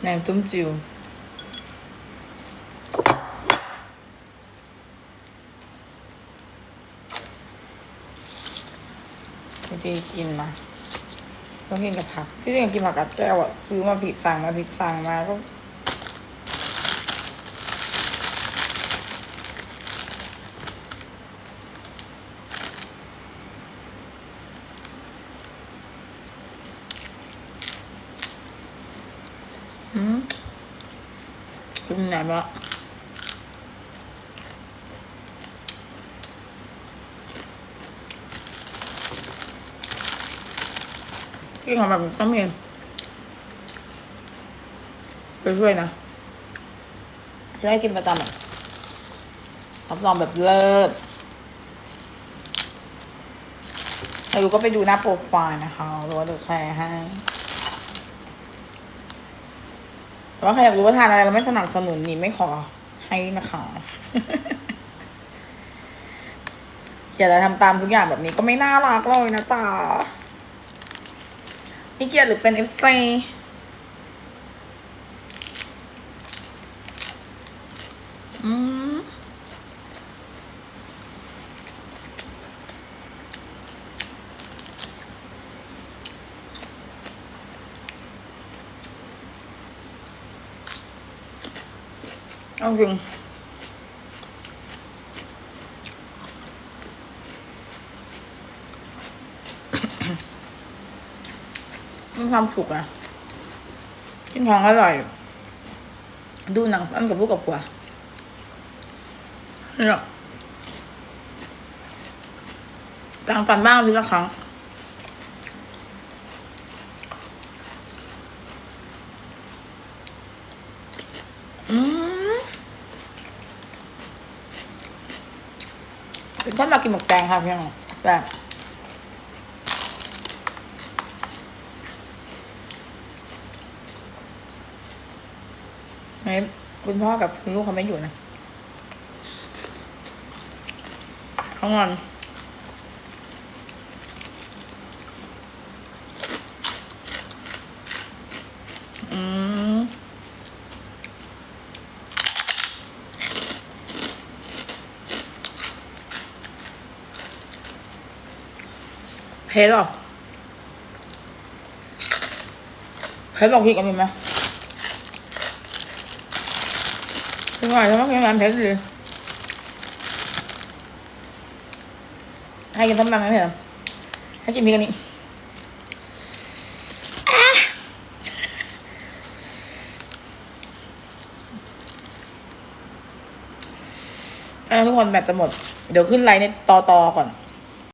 แหนมตุ้มจิววิธีกินนะต้องกินกับผักที่จริงกินผักกัดแก้วอะซื้อมาผิดสั่งมาผิดสั่งมาก็ อืมเป็นไหนบ้างที่ของแบบต้องมีไปช่วยนะจะให้กินประจำอะรับรองแบบเลิศถ้าดูก็ไปดูหน้าโปรไฟล์นะคะหรือว่าจะแชร์ให้ แต่ว่าใครอยากรู้ว่าทานอะไรเราไม่สนับสนุนนี่ไม่ขอให้นะคะเขียนอะทำตามทุกอย่างแบบนี้ก็ไม่น่ารักเลยนะจ๊ะนี่เกียรติหรือเป็นเอฟซีอืม เอาจริงมีความสุขอะกินของอร่อย ดูหนังอันกับลูกกับผัวเนี่ยจางฟันบ้างทีละครั้ง อืม เป็นคนมากินหมกแดงค่ะพี่น้องแบบไหนคุณพ่อกับคุณลูกเขาไม่อยู่นะเขางอนอืม เพชรหรอเพชรบอกพี่กับมีไหมพี่ว่าจะไม่กินร้านเพชรเลยให้กินต้มยำไหมเพชรให้กินพี่กันนี่อะอะทุกคนแบบจะหมด เดี๋ยวขึ้นไลน์ในตอตอก่อน